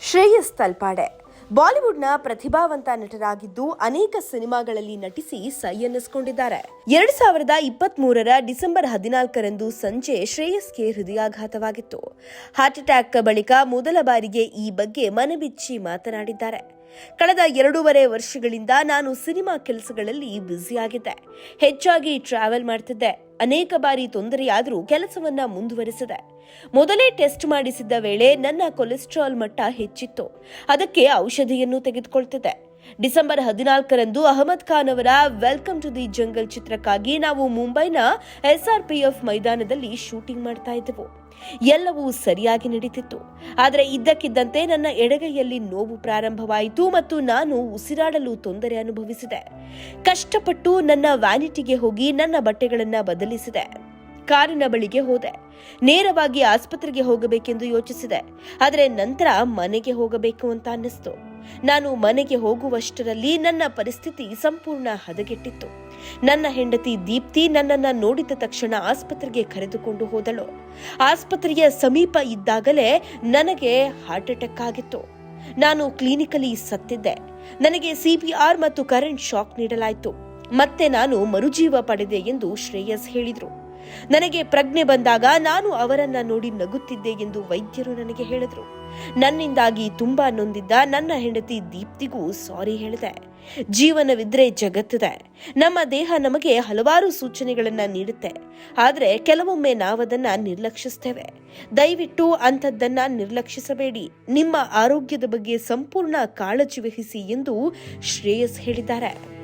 ಶ್ರೇಯಸ್ ತಲ್ಪಾಡೆ. ಬಾಲಿವುಡ್ನ ಪ್ರತಿಭಾವಂತ ನಟರಾಗಿದ್ದು ಅನೇಕ ಸಿನಿಮಾಗಳಲ್ಲಿ ನಟಿಸಿ ಸೈ ಎನ್ನಿಸಿಕೊಂಡಿದ್ದಾರೆ ಎರಡ್ ಸಾವಿರದ ಇಪ್ಪತ್ತ್ ಮೂರರ ಡಿಸೆಂಬರ್ ಹದಿನಾಲ್ಕರಂದು ಸಂಜೆ ಶ್ರೇಯಸ್ಗೆ ಹೃದಯಾಘಾತವಾಗಿತ್ತು. ಹಾರ್ಟ್ ಅಟ್ಯಾಕ್ ಬಳಿಕ ಮೊದಲ ಬಾರಿಗೆ ಈ ಬಗ್ಗೆ ಮನಬಿಚ್ಚಿ ಮಾತನಾಡಿದ್ದಾರೆ. ಕಳೆದ ಎರಡೂವರೆ ವರ್ಷಗಳಿಂದ ನಾನು ಸಿನಿಮಾ ಕೆಲಸಗಳಲ್ಲಿ ಬ್ಯುಸಿಯಾಗಿದ್ದೆ. ಹೆಚ್ಚಾಗಿ ಟ್ರಾವೆಲ್ ಮಾಡ್ತಿದ್ದೆ. ಅನೇಕ ಬಾರಿ ತೊಂದರೆಯಾದರೂ ಕೆಲಸವನ್ನ ಮುಂದುವರಿಸಿದೆ. ಮೊದಲೇ ಟೆಸ್ಟ್ ಮಾಡಿಸಿದ್ದ ವೇಳೆ ನನ್ನ ಕೊಲೆಸ್ಟ್ರಾಲ್ ಮಟ್ಟ ಹೆಚ್ಚಿತ್ತು. ಅದಕ್ಕೆ ಔಷಧಿಯನ್ನು ತೆಗೆದುಕೊಳ್ತಿದ್ದೆ. ಡಿಸೆಂಬರ್ ಹದಿನಾಲ್ಕರಂದು ಅಹಮದ್ ಖಾನ್ ಅವರ ವೆಲ್ಕಮ್ ಟು ದಿ ಜಂಗಲ್ ಚಿತ್ರಕ್ಕಾಗಿ ನಾವು ಮುಂಬೈನ ಎಸ್ಆರ್ಪಿಎಫ್ ಮೈದಾನದಲ್ಲಿ ಶೂಟಿಂಗ್ ಮಾಡ್ತಾ ಇದ್ದೆವು. ಎಲ್ಲವೂ ಸರಿಯಾಗಿ ನಡೀತಿತ್ತು. ಆದರೆ ಇದ್ದಕ್ಕಿದ್ದಂತೆ ನನ್ನ ಎಡಗೈಯಲ್ಲಿ ನೋವು ಪ್ರಾರಂಭವಾಯಿತು ಮತ್ತು ನಾನು ಉಸಿರಾಡಲು ತೊಂದರೆ ಅನುಭವಿಸಿದೆ. ಕಷ್ಟಪಟ್ಟು ನನ್ನ ವ್ಯಾನಿಟಿಗೆ ಹೋಗಿ ನನ್ನ ಬಟ್ಟೆಗಳನ್ನು ಬದಲಿಸಿದೆ. ಕಾರಿನ ಬಳಿಗೆ ಹೋದೆ. ನೇರವಾಗಿ ಆಸ್ಪತ್ರೆಗೆ ಹೋಗಬೇಕೆಂದು ಯೋಚಿಸಿದೆ. ಆದರೆ ನಂತರ ಮನೆಗೆ ಹೋಗಬೇಕು ಅಂತ ಅನ್ನಿಸ್ತು. ನಾನು ಮನೆಗೆ ಹೋಗುವಷ್ಟರಲ್ಲಿ ನನ್ನ ಪರಿಸ್ಥಿತಿ ಸಂಪೂರ್ಣ ಹದಗೆಟ್ಟಿತ್ತು. ನನ್ನ ಹೆಂಡತಿ ದೀಪ್ತಿ ನನ್ನನ್ನು ನೋಡಿದ ತಕ್ಷಣ ಆಸ್ಪತ್ರೆಗೆ ಕರೆದುಕೊಂಡು ಹೋದಳು. ಆಸ್ಪತ್ರೆಯ ಸಮೀಪ ಇದ್ದಾಗಲೇ ನನಗೆ ಹಾರ್ಟ್ ಅಟ್ಯಾಕ್ ಆಗಿತ್ತು. ನಾನು ಕ್ಲಿನಿಕಲಿ ಸತ್ತಿದ್ದೆ. ನನಗೆ ಸಿಪಿಆರ್ ಮತ್ತು ಕರೆಂಟ್ ಶಾಕ್ ನೀಡಲಾಯಿತು. ಮತ್ತೆ ನಾನು ಮರುಜೀವ ಪಡೆದೆ ಎಂದು ಶ್ರೇಯಸ್ ಹೇಳಿದರು. ನನಗೆ ಪ್ರಜ್ಞೆ ಬಂದಾಗ ನಾನು ಅವರನ್ನ ನೋಡಿ ನಗುತ್ತಿದ್ದೆ ಎಂದು ವೈದ್ಯರು ನನಗೆ ಹೇಳಿದರು. ನನ್ನಿಂದಾಗಿ ತುಂಬಾ ನೊಂದಿದ್ದ ನನ್ನ ಹೆಂಡತಿ ದೀಪ್ತಿಗೂ ಸಾರಿ ಹೇಳಿದೆ. ಜೀವನವಿದ್ರೆ ಜಗತ್ತಿದೆ. ನಮ್ಮ ದೇಹ ನಮಗೆ ಹಲವಾರು ಸೂಚನೆಗಳನ್ನ ನೀಡುತ್ತೆ. ಆದರೆ ಕೆಲವೊಮ್ಮೆ ನಾವದನ್ನ ನಿರ್ಲಕ್ಷಿಸ್ತೇವೆ. ದಯವಿಟ್ಟು ಅಂಥದ್ದನ್ನ ನಿರ್ಲಕ್ಷಿಸಬೇಡಿ. ನಿಮ್ಮ ಆರೋಗ್ಯದ ಬಗ್ಗೆ ಸಂಪೂರ್ಣ ಕಾಳಜಿ ವಹಿಸಿ ಎಂದು ಶ್ರೇಯಸ್ ಹೇಳಿದ್ದಾರೆ.